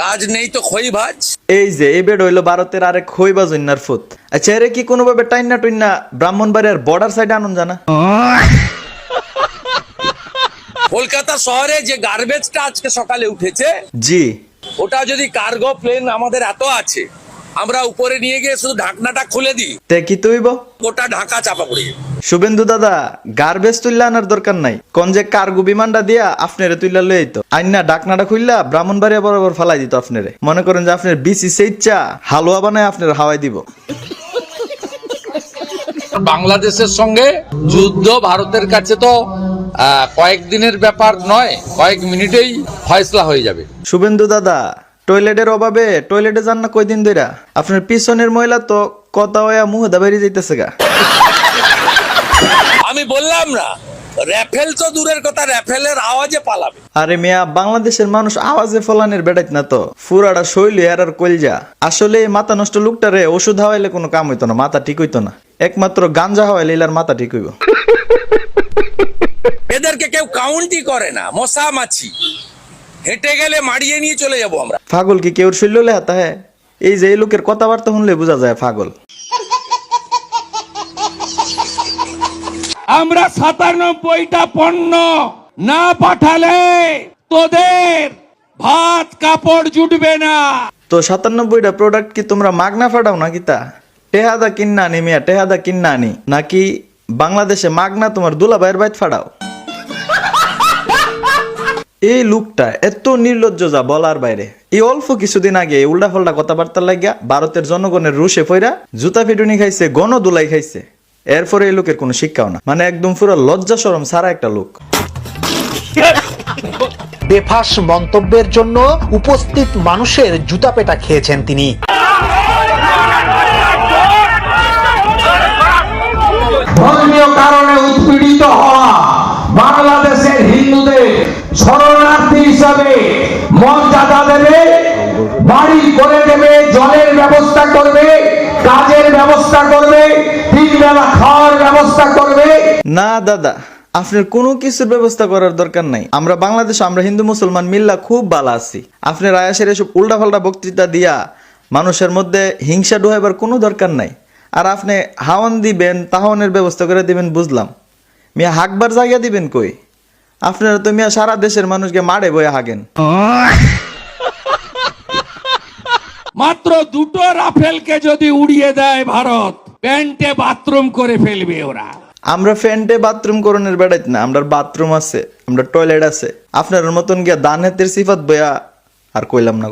কাজ নেই তো খই ভাজ। এই যে এই বেড হইল ভারতের আরেক জন্নার ফুত। আচ্ছা এরে কি কোনোভাবে টাইনা টুইনা ব্রাহ্মণবাড়িয়ার বর্ডার সাইডে আনুন জানা? কলকাতা শহরে যে গার্বেজটা আজকে সকালে উঠেছে জি। ওটা যদি কার্গো প্লেন আমাদের এত আছে আমরা উপরে নিয়ে গিয়ে শুধু ঢাকনাটা খুলে দিই। তে কি তুইব? ওটা ঢাকা চাপা পড়ে। শুভেন্দু দাদা গার্বেজ তুললা আনার দরকার নাই। কোন যে কার্গো বিমানটা দিয়া আপনারে তুইলা লই তো আইনা ডাকনাটা খুললা ব্রাহ্মণবাড়িয়া বরাবর ফালাই দিত আপনারে। মনে করেন যে আপনার বিসি সেইচ্চা হালুয়া বানায় আপনার হাওয়াই দিব। বাংলাদেশের সঙ্গে যুদ্ধ ভারতের কাছে তো কয়েকদিনের ব্যাপার নয় কয়েক মিনিটেই ফয়সলা হয়ে যাবে। শুভেন্দু দাদা টয়লেটের অভাবে টয়লেটে যান না কয়দিন ধইরা? আপনার পিছনের মহিলা তো কথা হইয়া মুহ দাবারি যাইতেছে গা। আমি বললাম না র্যাফেল তো দূরের কথা র্যাফেলের আওয়াজে পালাবে। আরে মিয়া বাংলাদেশের মানুষ আওয়াজে ফলানের বেড়াইত না তো। ফুরাটা শৈল আর আর কইলজা আসলে মাথা নষ্ট লোকটারে ওষুধ হাওয়াইলে কোনো কাম হইতো না মাথা ঠিক হইতো না। একমাত্র গাঞ্জা হাওয়াইলে ইলার মাথা ঠিক হইব। এদেরকে কেউ কাউন্টই করে না মশা মাছি। হেঁটে গেলে মারিয়ে নিয়ে চলে যাব আমরা। পাগল কি কেউ শৈল লেহাতা হ্যাঁ এই যে এই লোকের কথাবার্তা শুনলে বোঝা যায় পাগল আমরা সাতানব্বইটা পণ্য না পাঠালে তোদের ভাত, কাপড় জুটবে না। তো সাতানব্বইটা প্রোডাক্ট কি তোমরা মাগনা ফাটাও নাকি তা? টেহাদা কিন্না আনি মিয়া, টেহাদা কিন্না আনি। নাকি বাংলাদেশে মাগনা তোমার দুলা দুলাভাইয়ের বাইত ফাটাও? এই লুকটা এত নির্লজ্জ যা বলার বাইরে। এই অল্প কিছুদিন আগে উল্টা ফল্টা কথাবার্তা লাগিয়া ভারতের জনগণের রুশে ফইরা জুতা ফিটুনি খাইছে, গণ দুলাই খাইছে। এরপরে এই লোকের কোনো শিক্ষাও না। মানে একদম পুরো লজ্জা সরম সারা একটা লোক। বেফাস মন্তব্যের জন্য উপস্থিত মানুষের জুতা পেটা খেয়েছেন তিনি। ধর্মীয় কারণে উৎপীড়িত হওয়া বাংলাদেশের হিন্দুদের শরণার্থী হিসাবে মর্যাদা দেবে বাড়ি করে দেবে জলের ব্যবস্থা করবে কাজের ব্যবস্থা করবে তিন বেলা খাওয়ার ব্যবস্থা করবে না, দাদা, আপনার কোনো কিছুর ব্যবস্থা করার দরকার নাই। আমরা বাংলাদেশ, আমরা হিন্দু, মুসলমান মিল্লা খুব ভালো আছি। আপনার আয়াসের এসব উল্টাপাল্টা বক্তৃতা দিয়া মানুষের মধ্যে হিংসা ডুহাইবার কোনো দরকার নাই। আর আপনি হাওয়ান দিবেন তাহনের ব্যবস্থা করে দিবেন, বুঝলাম। মিয়া হাকবার জায়গা দিবেন কই? আপনারা তো মিয়া সারা দেশের মানুষকে মারে বয়ে হাগেন। মাত্র দুটো রাফেলকে যদি উড়িয়ে দেয় ভারত, প্যান্টে বাথরুম করে ফেলবে ওরা। আমরা ফ্যান্টে বাথরুম করণের বেড়াইত না আমরা বাথরুম আছে, আমরা টয়লেট আছে। আপনার মতন গিয়া দান হাতের সিফাত বয়া আর কইলাম না